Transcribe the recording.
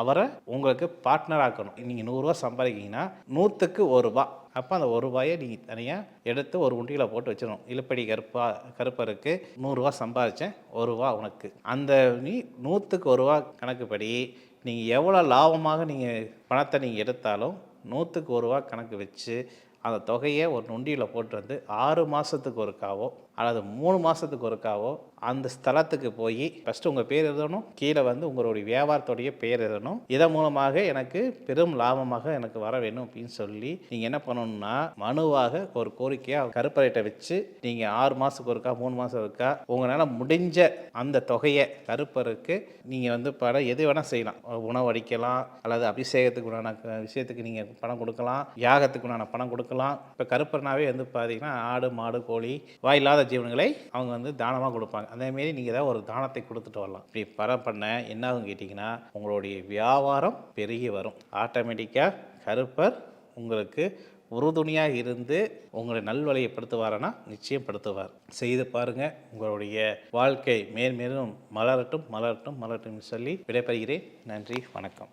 அவரை உங்களுக்கு பார்ட்னர் ஆக்கணும். நீங்கள் நூறுரூவா சம்பாதிக்கிங்கன்னா நூற்றுக்கு ஒரு ரூபா. அப்போ அந்த ஒரு ரூபாயை நீங்கள் தனியாக எடுத்து ஒரு உண்டியில் போட்டு வச்சிடணும். இழுப்படி கருப்பா கருப்பருக்கு நூறுரூவா சம்பாதிச்சேன் ஒரு ரூபா உனக்கு. அந்த நீ நூற்றுக்கு ஒரு ரூபா கணக்குப்படி நீங்கள் எவ்வளோ லாபமாக நீங்கள் பணத்தை நீங்கள் எடுத்தாலும் நூற்றுக்கு ஒரு ரூபா கணக்கு வச்சு அந்த தொகையை ஒரு நொண்டியில் போட்டு வந்து ஆறு மாதத்துக்கு ஒருக்காவோ அல்லது மூணு மாதத்துக்கு ஒருக்காவோ அந்த ஸ்தலத்துக்கு போய் ஃபஸ்ட்டு உங்கள் பேர் எழுதணும் கீழே வந்து உங்களுடைய வியாபாரத்துடைய பேர் எழுதணும். இதன் மூலமாக எனக்கு பெரும் லாபமாக எனக்கு வர வேணும் அப்படின்னு சொல்லி நீங்கள் என்ன பண்ணணும்னா மனுவாக ஒரு கோரிக்கையாக கருப்பறையிட்ட வச்சு நீங்கள் ஆறு மாதத்துக்கு ஒருக்கா மூணு மாதம் இருக்கா உங்களால் முடிஞ்ச அந்த தொகையை கருப்பருக்கு நீங்கள் வந்து படம் எது வேணால் செய்யலாம். உணவு அடிக்கலாம் அல்லது அபிஷேகத்துக்கு உண்டான விஷயத்துக்கு நீங்கள் பணம் கொடுக்கலாம் யாகத்துக்கு உண்டான பணம் கொடுக்கலாம். இப்போ கருப்பர்னாவே வந்து பார்த்தீங்கன்னா ஆடு மாடு கோழி வாயில்லாத ஜீவன்களை அவங்க வந்து தானமாக கொடுப்பாங்க. அதேமாரி நீங்கள் ஏதாவது ஒரு தானத்தை கொடுத்துட்டு வரலாம். இப்படி பர பண்ண என்ன ஆகும் கேட்டிங்கன்னா உங்களுடைய வியாபாரம் பெருகி வரும். ஆட்டோமேட்டிக்காக கருப்பர் உங்களுக்கு உறுதுணையாக இருந்து உங்களை நல்வழியப்படுத்துவாரனா நிச்சயம் படுத்துவார் செய்து பாருங்கள் உங்களுடைய வாழ்க்கை மேன்மேலும் மலரட்டும் மலரட்டும் மலரட்டும் சொல்லி விடைபெறுகிறேன். நன்றி வணக்கம்.